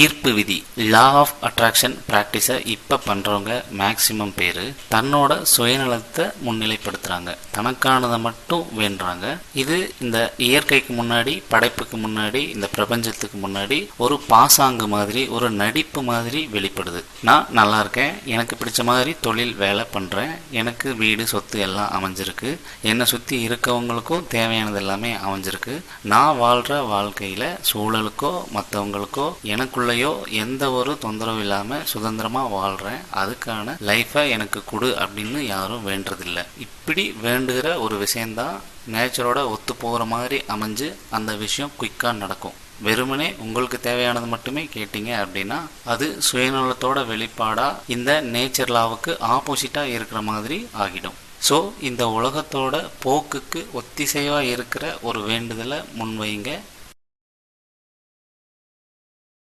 ஈர்ப்பு விதி law of attraction ப்ராக்டிஸை இப்போ பண்ணுறவங்க மேக்சிமம் பேர் தன்னோட சுயநலத்தை முன்னிலைப்படுத்துகிறாங்க தனக்கானதை மட்டும் வேண்டுறாங்க. இது இந்த இயற்கைக்கு முன்னாடி படைப்புக்கு முன்னாடி இந்த பிரபஞ்சத்துக்கு முன்னாடி ஒரு பாசாங்கு மாதிரி ஒரு நடிப்பு மாதிரி வெளிப்படுது. நான் நல்லா இருக்கேன். எனக்கு பிடிச்ச மாதிரி தொழில் வேலை பண்ணுறேன் எனக்கு வீடு சொத்து எல்லாம் அமைஞ்சிருக்கு. என்னை சுற்றி இருக்கவங்களுக்கும் தேவையானது எல்லாமே அமைஞ்சிருக்கு. நான் வாழ்கிற வாழ்க்கையில் சூழலுக்கோ மற்றவங்களுக்கோ எனக்குள்ளேயோ எந்த ஒரு தொந்தரவும் இல்லாமல் சுதந்திரமாக வாழ்கிறேன் அதுக்கான லைஃப்பை எனக்கு கொடு அப்படின்னு யாரும் வேண்டதில்லை. இப்படி வேண்டுகிற ஒரு விஷயந்தான் நேச்சரோட ஒத்து போகிற மாதிரி அமைஞ்சு அந்த விஷயம் குயிக்காக நடக்கும். வெறுமனே உங்களுக்கு தேவையானது மட்டுமே கேட்டீங்க அப்படின்னா அது சுயநலத்தோட வெளிப்பாடாக இந்த நேச்சர் லாவுக்கு ஆப்போசிட்டாக இருக்கிற மாதிரி ஆகிடும். ஸோ இந்த உலகத்தோட போக்குக்கு ஒத்திசைவாக இருக்கிற ஒரு வேண்டுதலை முன்வைங்க.